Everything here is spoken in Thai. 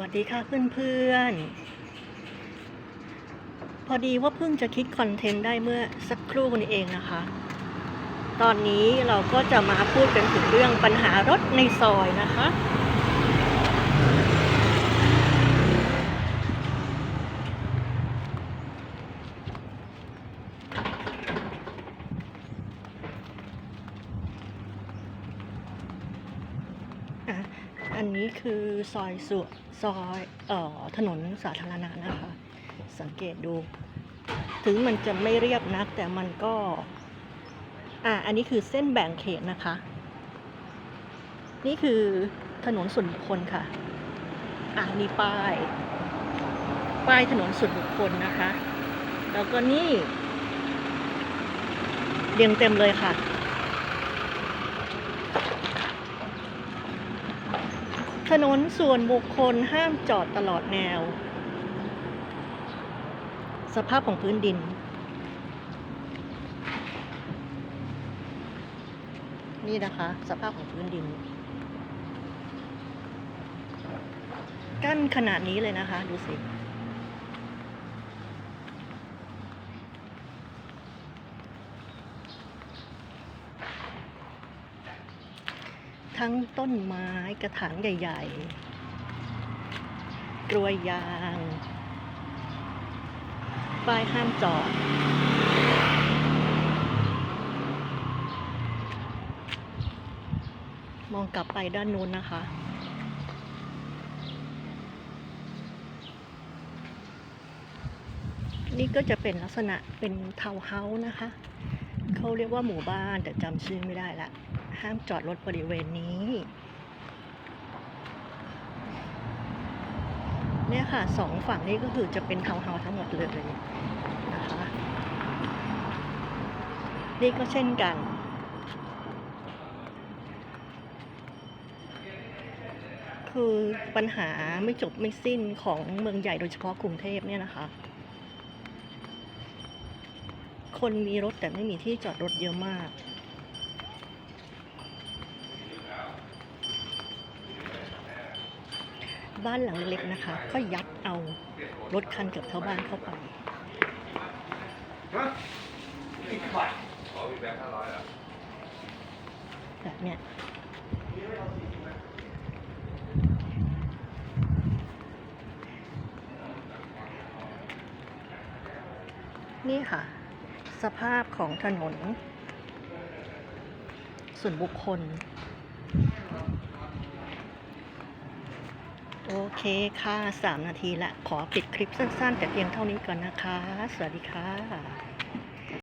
วัสดีค่ะเพื่อนๆ พอดีว่าเพิ่งจะคิดคอนเทนต์ได้เมื่อสักครู่นี้เองนะคะ ตอนนี้เราก็จะมาพูดกันถึงเรื่องปัญหารถในซอยนะคะอะ อันนี้คือซอยสุซอยเอ่อถนนสาธารณะนะคะ สังเกตดู ถึงมันจะไม่เรียบนัก แต่มันก็ อะอันนี้คือเส้นแบ่งเขตนะคะ นี่คือถนนส่วนบุคคลค่ะ อะนี่ป้าย ป้ายถนนส่วนบุคคลนะคะ แล้วก็นี่เรียงเต็มเลยค่ะ ถนนส่วนบุคคลห้ามจอดตลอดแนว สภาพของพื้นดิน นี่นะคะ สภาพของพื้นดิน กั้นขนาดนี้เลยนะคะ ดูสิ ทั้งต้นไม้กระถางใหญ่ๆ กลวยยาง ป้ายห้ามจอด มองกลับไปด้านนู้นนะคะ นี่ก็จะเป็นลักษณะเป็นทาวน์เฮาส์นะคะ เขาเรียกว่าหมู่บ้านแต่จำชื่อไม่ได้ละ ห้ามจอดรถบริเวณนี้ เนี่ยค่ะสองฝั่งนี้ก็คือจะเป็นทาวน์เฮาส์ทั้งหมดเลยนะคะ นี่ก็เช่นกันคือปัญหาไม่จบไม่สิ้นของเมืองใหญ่โดยเฉพาะกรุงเทพเนี่ยนะคะ คนมีรถแต่ไม่มีที่จอดรถเยอะมาก บ้านหลังเล็กนะคะ ก็ยัดเอารถคันเกือบเท่าบ้านเข้าไปแบบเนี้ยนี่ค่ะ สภาพของถนน ส่วนบุคคล โอเคค่ะ 3 นาทีละ ขอปิดคลิปสั้นๆ แต่เพียงเท่านี้ก่อนนะคะ สวัสดีค่ะ